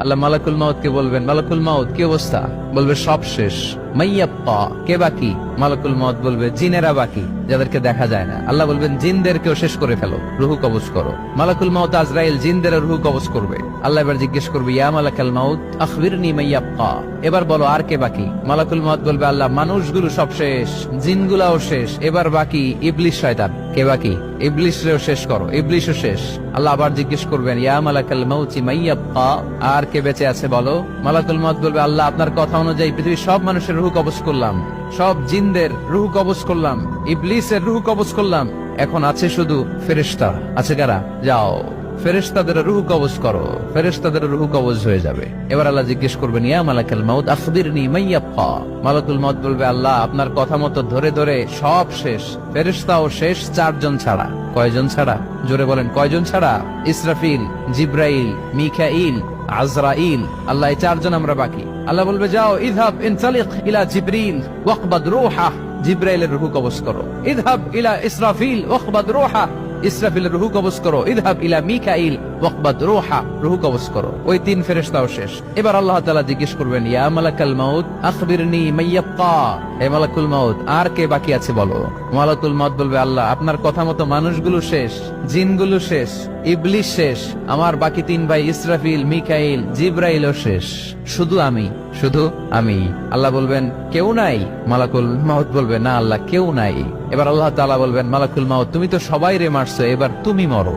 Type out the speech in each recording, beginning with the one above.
আল্লাহ মালাকুল মাউদকে বলবেন মালাকুল মাউদ কি অবস্থা? বলবে সব শেষ। মাইয়াপ্পা, কে আল্লাহ শেষ এবার বাকি মানুষগুলো সব শেষ, জিনগুলাও শেষ, এবার বাকি ইবলিশ শয়তান। কে বাকি ইবলিশরেও শেষ করো, ইবলিশও শেষ। আল্লাহ আবার জিজ্ঞেস করবেন, ইয়া মালাকাল মাউতি মাইয়াপ্পা, আর কে বেঁচে আছে বলো? মালাকুল মাউত বলবে, আল্লাহ, আপনার কথা অনুযায়ী পৃথিবীর সব মানুষের রুহু কবচ করলাম। সব জিনদের রুহ কবচ করলাম। ইবলিসের রুহ কবচ করলাম। এখন আছে শুধু ফেরেশতা। আছে কারা? যাও। ফেরেশতাদের রুহু কবজ করো, ফেরেশতাদের রুহু কবজ হয়ে যাবে। এবার আল্লাহ জিজ্ঞেস করবেন, ইয়া মালাকাল মাউত আখবিরনি মাইয়াপ্পা মালাকুল মাউত বলবে, আল্লাহ, আপনার কথা মতো ধরে ধরে সব শেষ, ফেরেশতাও শেষ চারজন ছাড়া। কয়জন ছাড়া? জোরে বলেন, কয়জন ছাড়া? ইসরাফিল, জিব্রাইল, মিকাইল, আজরাইল, আল্লাহ, এই চারজন আমরা বাকি। আল্লাহ বলবে, যাও ইদহাব ইনসালিক ইলা জিব্রিল, ওয়াকবাদ রূহা। জিব্রাইলের রুহু কবজ করো। ইদহাব ইলা ইসরাফিল, ওয়াকবাদ রূহা। ইসরাফিলের রুহু কবজ করো ইদহাব ইলা মিকাইল রূহা কবজ করো। ওই তিন শেষ। এবার আল্লাহ তাআলা জিজ্ঞেস করবেন, ইয়া আর কে বাকি আছে বলো? মালাকুল বলবে, আল্লাহ, আপনার কথা মতো মানুষগুলো শেষ, জিনগুলো শেষ ইবলিশ শেষ, আমার বাকি তিন ভাই ইসরাফিল, মিকাইল, জিব্রাইলও শেষ। শুধু আমি শুধু আমি। আল্লাহ বলবেন, কেউ নাই? মালাকুল মাউত বলবে, না, আল্লাহ, কেউ নাই। এবার আল্লাহ তালা বলবেন, মালাকুল মাউত, তুমি তো সবাই রে মারছো, এবার তুমি মরো।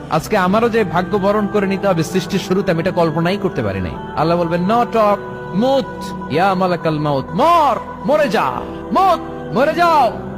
আজকে আমারও যে ভাগ্য বরণ করে নিতে হবে সৃষ্টির শুরুতে, আমি এটা কল্পনাই করতে পারি নাই। আল্লাহ বলবেন, ন টক মুত মালাকাল মাউত, মর, মরে যা, মুত, মরে যাও।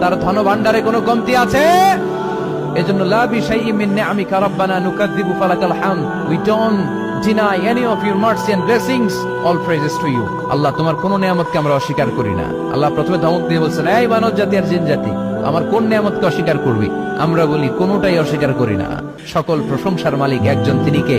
তার ধন ভান্ডারে কোনো কমতি আছে? এজন্য লা বিশাইইন মিন নিআমিকা রাব্বানা নুকাযযিবু ফালাকাল হামদ। We don't deny any of your mercy and blessings. All praises to you. Allah তোমার কোন নিয়ামতকে আমরা অস্বীকার করি না। আল্লাহ প্রথমে ধমক দিয়ে বলছেন, এই মানব জাতি আর জিন জাতি, আমার কোন নিয়ামতকে অস্বীকার করবি? আমরা বলি, কোনটাই অস্বীকার করি না। সকল প্রশংসার মালিক একজন তিনি কে?